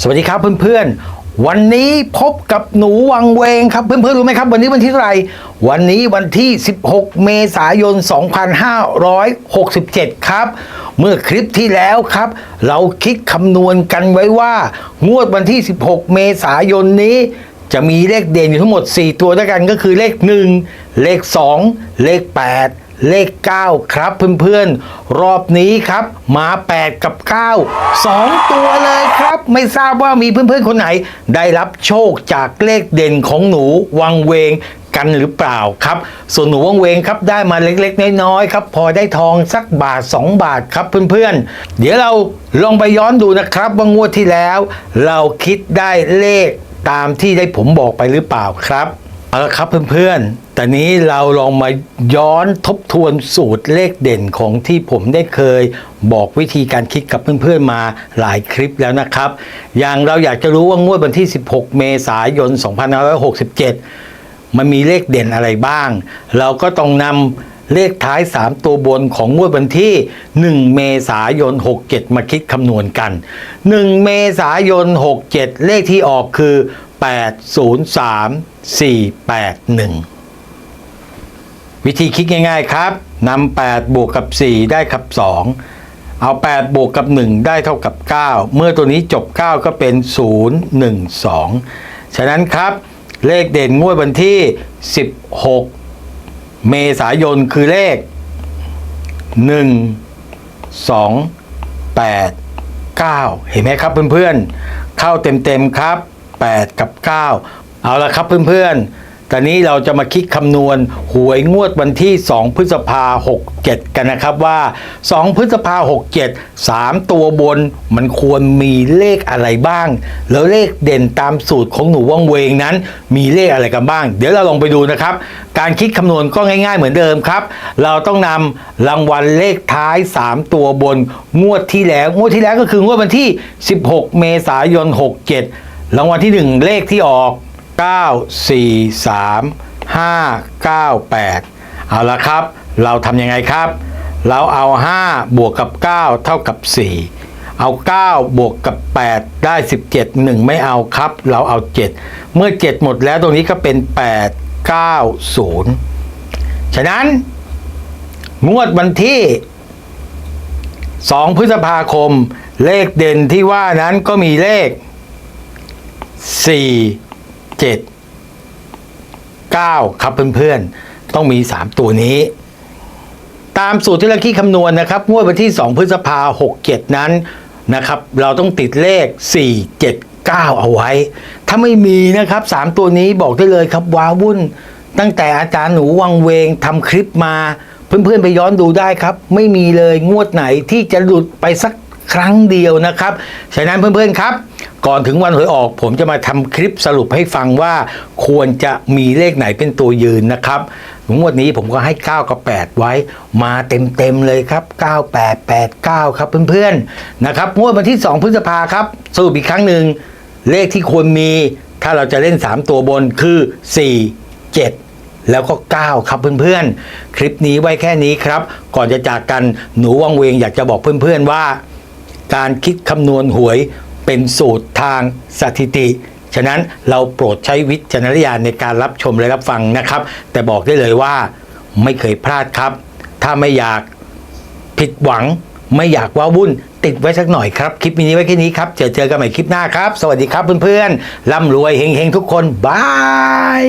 สวัสดีครับเพื่อนๆ วันนี้พบกับหนูวังเวงครับเพื่อนๆรู้ไหมครับวันนี้วันที่เท่าไหร่วันนี้วันที่ 16 เมษายน 2567 ครับ เมื่อคลิปที่แล้วครับ เราคิดคำนวณกันไว้ว่า งวดวันที่ 16 เมษายนนี้ จะมีเลขเด่นอยู่ทั้งหมด 4 ตัวด้วยกันก็คือเลข 1 เลข 2 เลข 8 เลข 9 ครับเพื่อนๆ รอบนี้ครับ มา 8 กับ 9 2 ตัวเลยครับ ไม่ทราบว่ามีเพื่อนๆ คนไหน ได้รับโชคจากเลขเด่นของหนูวังเวงกันหรือเปล่าครับ ส่วนหนูวังเวงครับได้มาเล็กๆ น้อยๆครับ พอได้ทองสักบาท 2 บาทครับเพื่อนๆ เดี๋ยวเราลองไปย้อนดูนะครับ ว่างวดที่แล้ว เราคิดได้เลขตามที่ได้ผมบอกไปหรือเปล่าครับ เอาละครับเพื่อนๆ แต่นี้เราลองมาย้อนทบทวนสูตรเลขเด่นของที่ผมได้เคยบอกวิธีการคิดกับเพื่อนๆมาหลายคลิปแล้วนะครับ อย่างเราอยากจะรู้ว่างวดวันที่ 16 เมษายน 2567 มันมีเลขเด่นอะไรบ้าง เราก็ต้องนำเลขท้าย 3 ตัวบนของงวดวันที่ 1 เมษายน 67 มาคิดคำนวณกัน 1 เมษายน 67 เลขที่ออกคือ 803481 วิธีคิดง่ายๆครับนำ8บวกกับ 4 ได้กับ 2 เอา 8 บวกกับ 1 ได้เท่ากับ 9 เมื่อตัวนี้จบ 9 ก็เป็น 0 1 2 ฉะนั้นครับ เลขเด่นงวดวันที่ 16 เมษายนคือเลข 1 2 8 9 เห็นไหมครับเพื่อนๆ เข้าเต็มๆครับ 8 กับ 9 เอาละครับเพื่อนๆ ตอนนี้เราจะมาคิดคำนวณหวยงวดวันที่ 2 พฤษภา 67 กันนะครับว่า 2 พฤษภา 67 3 ตัวบนมันควรมีเลขอะไรบ้าง แล้วเลขเด่นตามสูตรของหนูว่องเวงนั้น มีเลขอะไรกันบ้าง เดี๋ยวเราลองไปดูนะครับ การคิดคำนวณก็ง่ายๆเหมือนเดิมครับ เราต้องนำรางวัลเลขท้าย 3 ตัวบนงวดที่แล้ว งวดที่แล้วก็คืองวดวันที่ 16 เมษายน 67 รางวัลที่ 1 เลขที่ออก 9 4 3 5 9 8 เอาละครับ เราทำยังไงครับ เราเอา 5 บวกกับ 9 เท่ากับ 4 เอา 9 บวกกับ 8 ได้ 17 1 ไม่เอาครับ เราเอา 7 เมื่อ 7 หมดแล้วตรงนี้ก็เป็น 8 9 0 ฉะนั้น งวดวันที่ 2 พฤษภาคม เลขเด่นที่ว่านั้นก็มีเลข 4 7 9ครับเพื่อนๆ ต้องมี3ตัวนี้ ตามสูตรที่เราคิดคำนวณนะครับ งวดวันที่2พฤษภา67นั้นนะครับ เราต้องติดเลข4 7 9เอาไว้ ถ้าไม่มีนะครับ3ตัวนี้บอกได้เลยครับว้าวุ่น ตั้งแต่อาจารย์หนูวังเวงทำคลิปมาเพื่อนๆไปย้อนดูได้ครับ ไม่มีเลยงวดไหนที่จะหลุดไปสักครั้งเดียวนะครับ ฉะนั้นเพื่อนๆครับ ก่อนถึงวันหวยออก ผมจะมาทำคลิปสรุปให้ฟังว่าควรจะมีเลขไหนเป็นตัวยืนนะครับงวดนี้ผมก็ให้ 9 กับ 8 ไว้มาเต็มๆเลยครับ 9889 ครับเพื่อนๆนะครับงวดวันที่ 2 พฤษภาครับสรุปอีกครั้งหนึ่งเลขที่ควรมีถ้าเราจะเล่น 3 ตัวบนคือ 4 7แล้วก็ 9 ครับเพื่อนๆ คลิปนี้ไว้แค่นี้ครับ ก่อนจะจากกันหนูวังเวงอยากจะบอกเพื่อนๆว่า การคิดคำนวณหวย เป็นสูตรทางสถิติ ฉะนั้นเราโปรดใช้วิจารณญาณในการรับชมและรับฟังนะครับ แต่บอกได้เลยว่าไม่เคยพลาดครับ ถ้าไม่อยากผิดหวัง ไม่อยากว้าวุ่นติดไว้สักหน่อยครับ คลิปนี้ไว้แค่นี้ครับ เจอเจอกันใหม่คลิปหน้าครับ สวัสดีครับเพื่อนๆร่ำรวยเฮงๆทุกคนบาย